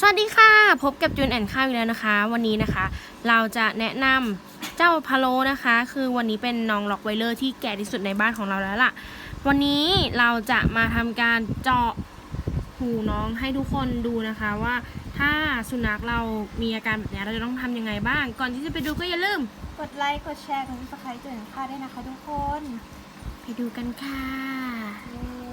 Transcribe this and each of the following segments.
สวัสดีค่ะ พบกับจูนแอนข้าวอีกแล้วนะคะ วันนี้นะคะ เราจะแนะนำเจ้าพะโลนะคะ คือวันนี้เป็นน้องล็อกไวเลอร์ที่แก่ที่สุดในบ้านของเราแล้วล่ะ วันนี้เราจะมาทำการเจาะหูน้องให้ทุกคนดูนะคะว่าถ้าสุนัขเรามีอาการแบบนี้เราจะต้องทำยังไงบ้าง ก่อนที่จะไปดูก็อย่าลืม กดไลค์กดแชร์กดซับสไครต์จุดหนึ่งค่าด้วยนะคะทุกคน ไปดูกันค่ะ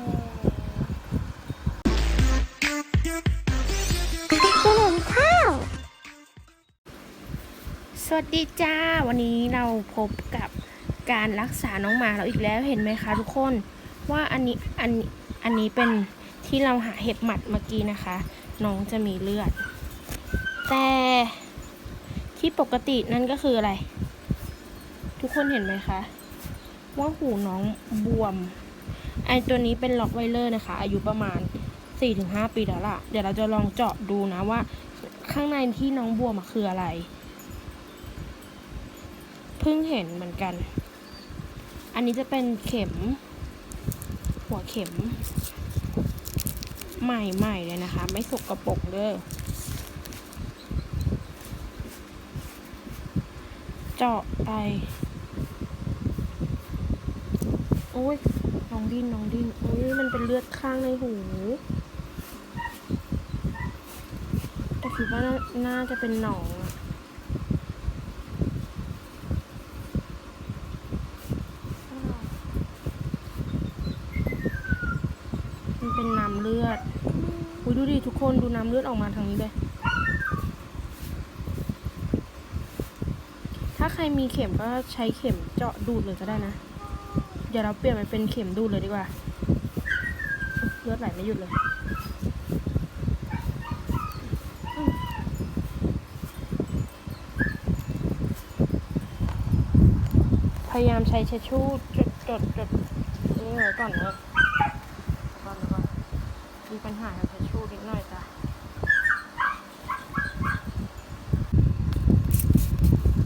วัสดีจ้า วันนี้เราพบกับการรักษาน้องหมาเราอีกแล้วเห็นไหมคะทุกคนว่าอันนี้อันอันนี้เป็นที่เราหาเห็บหมัดเมื่อกี้นะคะ น้องจะมีเลือด แต่ที่ปกตินั่นก็คืออะไร ทุกคนเห็นไหมคะว่าหูน้องบวมไอตัวนี้เป็นล็อกไวเลอร์นะคะ อายุประมาณ 4-5 ปีแล้วล่ะ เดี๋ยวเราจะลองเจาะดูนะว่า ข้างในที่น้องบวมคืออะไร เพิ่งเห็นเหมือนกัน อันนี้จะเป็นเข็ม หัวเข็ม ใหม่ๆเลยนะคะ ไม่สกรปรกเด้อเจาะไป โอ้ยน้องดิ้นน้องดิ้นโอ้ยมันเป็นเลือดข้างในหูแต่คิดว่าน่าน่าจะเป็นหนองอะ มัน เลือดอุ้ยดูดิทุกคนดูน้ำเลือดออกมาทางนี้เลย ถ้าใครมีเข็มก็ใช้เข็มเจาะดูดเลยก็ได้นะ เดี๋ยวเราเปลี่ยนไปเป็นเข็มดูดเลยดีกว่า เลือดไหลไม่หยุดเลย พยายามใช้เช็ดชู่จดจดจดนี่ไว้ก่อนนะก่อนก่อน มีปัญหากับเช็ดชู่นิดหน่อยจ้ะ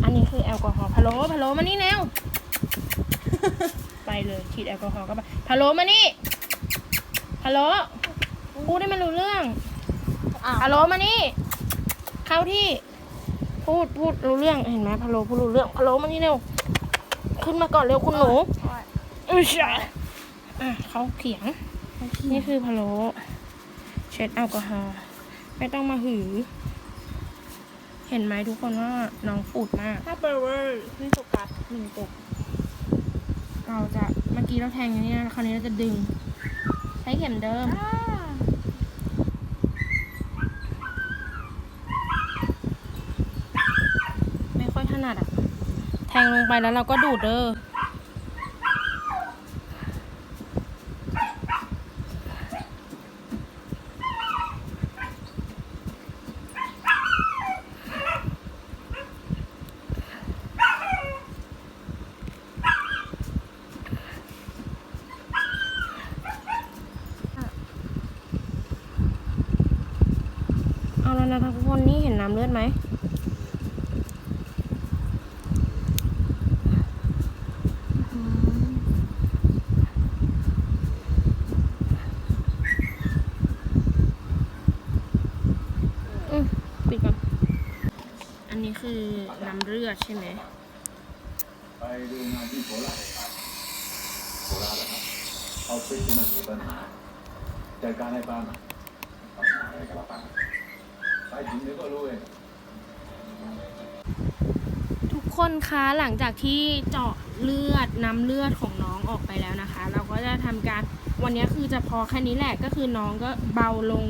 อันนี้คือแอลกอฮอล์พะโล้พะโล้มานี่แนวไปเลยฉีดแอลกอฮอล์เข้าไปพะโล้มานี่พะโล้พูดให้มันรู้เรื่องอ้าวพะโล้มานี่ เข้าที่ พูดพูดรู้เรื่องเห็นไหมพะโล้พูดรู้เรื่องพะโล้มานี่เร็วขึ้นมาก่อนเร็วคุณหนูอือใช่อะเขาเขียง นี่คือพะโล้ เช็ดแอลกอฮอล์ไม่ต้องมาหือ เห็นไหมทุกคนว่าน้องปูดมากถ้าเบอร์เวอร์ไม่โฟกัสหนึ่งปุกเราจะเมื่อกี้เราแทงอย่างนี้นะคราวนี้เราจะดึง ใช้เข็มเดิมอ่าไม่ค่อยถนัดอะแทงลงไปแล้วเราก็ดูดเด้อ เอาแล้วนะทุกคนนี่ เห็นน้ำเลือดไหมอืมปิดก่อน อันนี้คือน้ำเลือดใช่ไหม ไปดูงานที่โคราชครับโคราชเหรอครับเอาฟิตที่มันมีปัญหาจัดการให้ป้าหน่อยปัญหาอะไรกับป้า ไปถึงเดี๋ยวก็รู้เองทุกคนคะหลังจากที่เจาะเลือดนำเลือดของน้องออกไปแล้วนะคะ เราก็จะทำการวันนี้คือจะพอแค่นี้แหละก็คือน้องก็เบาลง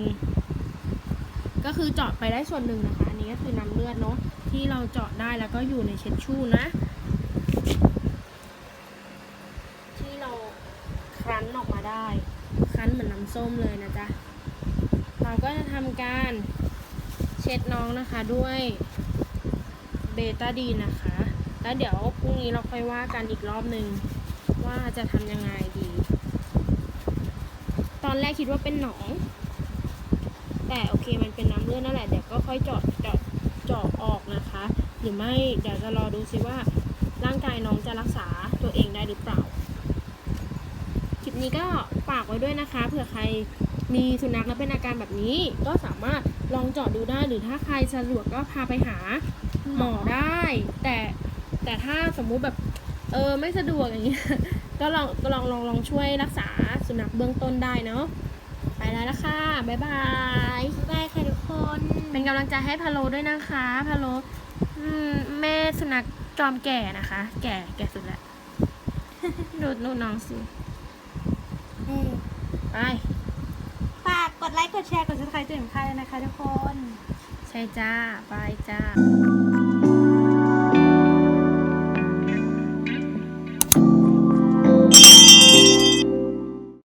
ก็คือเจาะไปได้ส่วนหนึ่งนะคะ อันนี้ก็คือนำเลือดเนาะที่เราเจาะได้แล้วก็อยู่ในเช็ดชู่นะ ที่เราครั้นออกมาได้ครั้นเหมือนน้ำส้มเลยนะจ๊ะเราก็จะทำการ ช็ดน้องนะคะด้วยเบต้าดีนะคะ แล้วเดี๋ยวพรุ่งนี้เราค่อยว่ากันอีกรอบหนึ่งว่าจะทำยังไงดี ตอนแรกคิดว่าเป็นหนอง แต่โอเคมันเป็นน้ำเลือดนั่นแหละเดี๋ยวก็ค่อยเจาะเจาะเจาะออกนะคะ หรือไม่เดี๋ยวจะรอดูซิว่าร่างกายน้องจะรักษาตัวเองได้หรือเปล่า คลิปนี้ก็ฝากไว้ด้วยนะคะเผื่อใคร มีสุนัขแล้วเป็นอาการแบบนี้ ก็สามารถลองเจาะดูได้หรือถ้าใครสะดวกก็พาไปหาหมอได้ แต่แต่ถ้าสมมุติแบบเออไม่สะดวกอย่างเงี้ยก็ลองก็ลองลองลองช่วยรักษาสุนัขเบื้องต้นได้เนาะไปแล้วละค่ะบ๊ายบายบายค่ะทุกคน เป็นกำลังใจให้พะโลด้วยนะคะพะโลอืมแม่สุนัขจอมแก่นะคะ แก่แก่สุดแล้วดูดูน้องสิเออไปฝากก ดไลค์ กดแชร์ กด subscribe จุดค่าด้วยนะคะทุกคน ใช่จ้าไปจ้า